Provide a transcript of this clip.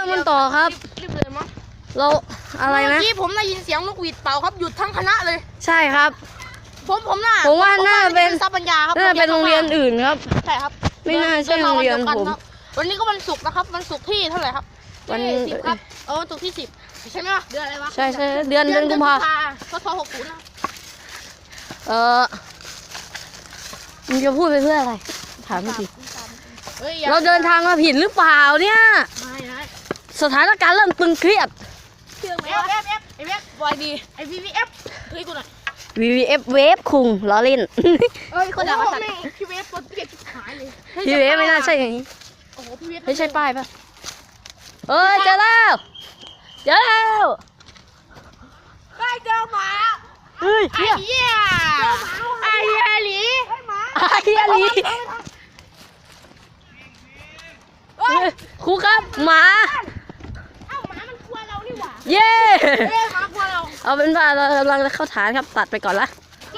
ริ่มกันต่อครับ รีบเลยมั้งเราอะไรนะเมื่อกี้ผมได้ยินเสียงนกหวีดเป่าครับหยุดทั้งคณะเลย ใช่ครับ ผมผมน่าผมว่าน่าเป็นทรัพย์ปัญญาครับน่าจะเป็นโรงเรียนอื่นครับ ใช่ครับ ไม่น่าใช่โรงเรียนผมวันนี้ก็วันศุกร์นะครับ วันศุกร์ที่เท่าไหร่ครับ วันที่สิบครับเออวันศุกร์ที่สิบใช่ไหมวะเดือนอะไรวะ ใช่ใช่เดือนเดือนกุมภาพศหกศูนย์นะเออมึงจะพูดไปเพื่ออะไร ถามไม่ทีเฮ้ยอย่เราเดินทางมาผิดหรือเปล่าเนี่ยไม่นะ สถานการณ์เริ่มตึงเครียด เชื่อไหมเอฟเอฟเอฟไอเอฟบอยดีไอพีพีเอฟเฮ้ยกูหน่อย VVF เวฟคุงล้อเล่น เอ้ยคนด่าภาษาพี่เวฟปวดเปียกชิบหายเลยพี่เวฟไม่น่าใช่อย่างนี้ โอ้โหพี่เวฟไม่ใช่ป้ายปะเอ้ยเจอแล้วเจอแล้วใกล้เจอหมาเฮ้ยไอ้เฮียเหี้ยไอ้เหี้ยหลีไอ้หมาไอ้เฮียลีเฮ้ยครูครับหมาเอ้าหมามันกลัว เรานี่หว่าเย้ เอ้ยหมากลัวเรา เอาเป็นว่าเรากำลังจะเข้าฐานครับตัดไปก่อนละ